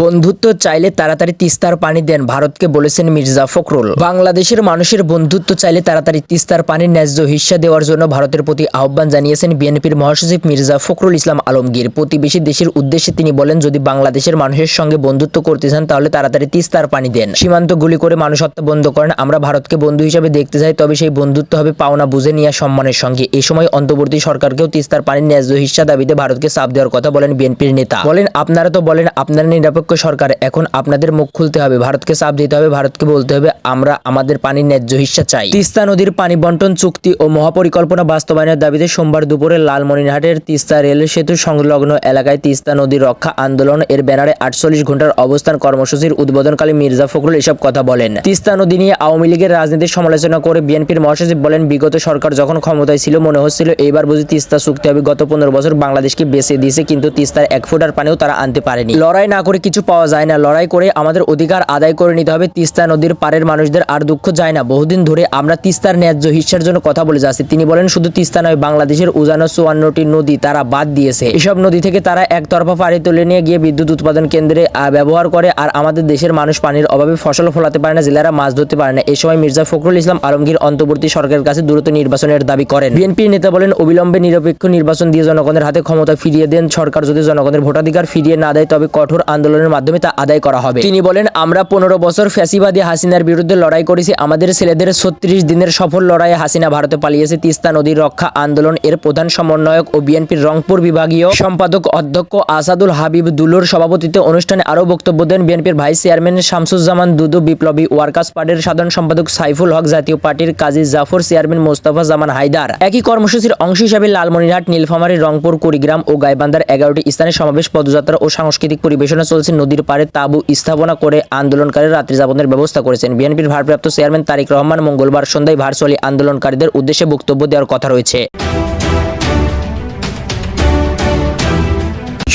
বন্ধুত্ব চাইলে তাড়াতাড়ি তিস্তার পানি দেন, ভারতকে বলেছেন মির্জা ফখরুল। বাংলাদেশের মানুষের বন্ধুত্ব চাইলে তাড়াতাড়ি তিস্তার পানির ন্যায্য হিস্সা দেওয়ার জন্য ভারতের প্রতি আহ্বান জানিয়েছেন বিএনপির মহাসচিব মির্জা ফখরুল ইসলাম আলমগীর। প্রতিবেশী দেশের উদ্দেশ্যে তিনি বলেন, যদি বাংলাদেশের মানুষের সঙ্গে বন্ধুত্ব করতে চান, তাহলে তাড়াতাড়ি তিস্তার পানি দেন। সীমান্ত গুলি করে মানুষ হত্যা বন্ধ করেন, আমরা ভারতকে বন্ধু হিসেবে দেখতে চাই, তবে সেই বন্ধুত্ব হবে পাওনা বুঝে নেওয়া সম্মানের সঙ্গে। এ সময় অন্তর্বর্তী সরকারকেও তিস্তার পানির ন্যায্য হিস্সা দাবিতে ভারতকে চাপ দেওয়ার কথা বলেন বিএনপির নেতা। বলেন, আপনারা তো বলেন, আপনারা নিরপেক্ষ সরকার, এখন আপনাদের মুখ খুলতে হবে, ভারতকে চাপ দিতে হবে, ভারতকে বলতে হবে, আমরা আমাদের পানির ন্যায্য হিস্সা চাই। তিস্তা নদীর পানি বন্টন চুক্তি ও মহাপরিকল্পনা বাস্তবায়নের দাবিতে সোমবার দুপুরে লালমনিরহাটের তিস্তা রেল সেতু সংলগ্ন এলাকায় তিস্তা নদী রক্ষা আন্দোলন এর ব্যানারে আটচল্লিশ ঘণ্টার অবস্থান কর্মসূচির উদ্বোধনকালে মির্জা ফখরুল এসব কথা বলেন। তিস্তা নদী নিয়ে আওয়ামী লীগের রাজনীতির সমালোচনা করে বিএনপির মহাসচিব বলেন, বিগত সরকার যখন ক্ষমতায় ছিল, মনে হচ্ছিল এইবার বুঝি তিস্তা চুক্তি হবে, গত পনেরো বছর বাংলাদেশকে বেঁচে দিয়েছে, কিন্তু তিস্তার এক ফুটার পানিও তারা আনতে পারেনি। লড়াই না করে কিছু পাওয়া যায় না। লড়াই করে আমাদের অধিকার আদায় করে নিতে হবে। তিস্তা নদীর পারের মানুষদের আর দুঃখ যায় না। বহুদিন ধরে আমরা তিস্তার ন্যায্য হিস্সার জন্য কথা বলে যাচ্ছি। তিনি বলেন, শুধু তিস্তা নয়, বাংলাদেশের উজানো চুয়ান্নটি নদী তারা বাদ দিয়েছে। এসব নদী থেকে তারা একতরফা পানি তুলে নিয়ে গিয়ে বিদ্যুৎ উৎপাদন কেন্দ্রে ব্যবহার করে আর আমাদের দেশের মানুষ পানির অভাবে ফসল ফলাতে পারে না, জেলেরা মাছ ধরতে পারে না। এ সময় মির্জা ফখরুল ইসলাম আলমগীর অন্তর্বর্তী সরকারের কাছে দ্রুত নির্বাচনের দাবি করেন। বিএনপির নেতা বলেন, অবিলম্বে নিরপেক্ষ নির্বাচন দিয়ে জনগণের হাতে ক্ষমতা ফিরিয়ে দেন সরকার। যদি জনগণের ভোটাধিকার ফিরিয়ে না দেয়, তবে কঠোর আন্দোলনের মাধ্যমে তা আদায় করা হবে। তিনি বলেন, আমরা পনেরো বছর ফ্যাসিবাদী হাসিনার বিরুদ্ধে লড়াই করেছি। আমাদের ছেলেদের ছত্রিশ দিনের সফল লড়াইয়ে হাসিনা ভারতে পালিয়েছে। তিস্তা নদীর রক্ষা আন্দোলন এর প্রধান সমন্বয়ক ও বিএনপির রংপুর বিভাগীয় সম্পাদক অধ্যক্ষ আসাদুল হাবিব দুলুর সভাপতিত্বে অনুষ্ঠানে আরও বক্তব্য দেন বিএনপির ভাইস চেয়ারম্যান শামসুজ্জামান দুদু বিপ্লবী ওয়ার্কার্স পার্টির সাধারণ সম্পাদক সাইফুল হক, জাতীয় পার্টির কাজী জাফর, চেয়ারম্যান মোস্তফা জামান হায়দার। একই কর্মসূচির অংশ হিসাবে লালমনিরহাট, নীলফামারী, রংপুর, কুড়িগ্রাম ও গাইবান্ধার এগারোটি স্থানে সমাবেশ, পদযাত্রা ও সাংস্কৃতিক পরিবেশনা চলছে। নদীর পাড়ে তাঁবু স্থাপনা করে আন্দোলনকারীরা রাত্রি যাপনের ব্যবস্থা করেছেন। বিএনপির ভারপ্রাপ্ত চেয়ারম্যান তারিক রহমান মঙ্গলবার সন্ধ্যায় ভার্চুয়ালি আন্দোলনকারীদের উদ্দেশ্যে বক্তব্য দেওয়ার কথা রয়েছে।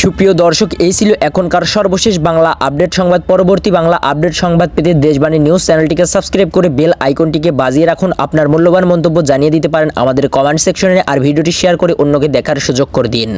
সুপ্রিয় দর্শক, এই ছিল এখনকার সর্বশেষ বাংলা আপডেট সংবাদ। পরবর্তী বাংলা আপডেট সংবাদ পেতে দেশবাণী নিউজ চ্যানেলটিকে সাবস্ক্রাইব করে বেল আইকনটিকে বাজিয়ে রাখুন। আপনার মূল্যবান মন্তব্য জানিয়ে দিতে পারেন আমাদের কমেন্ট সেকশনে আর ভিডিওটি শেয়ার করে অন্যকে দেখার সুযোগ করে দিন।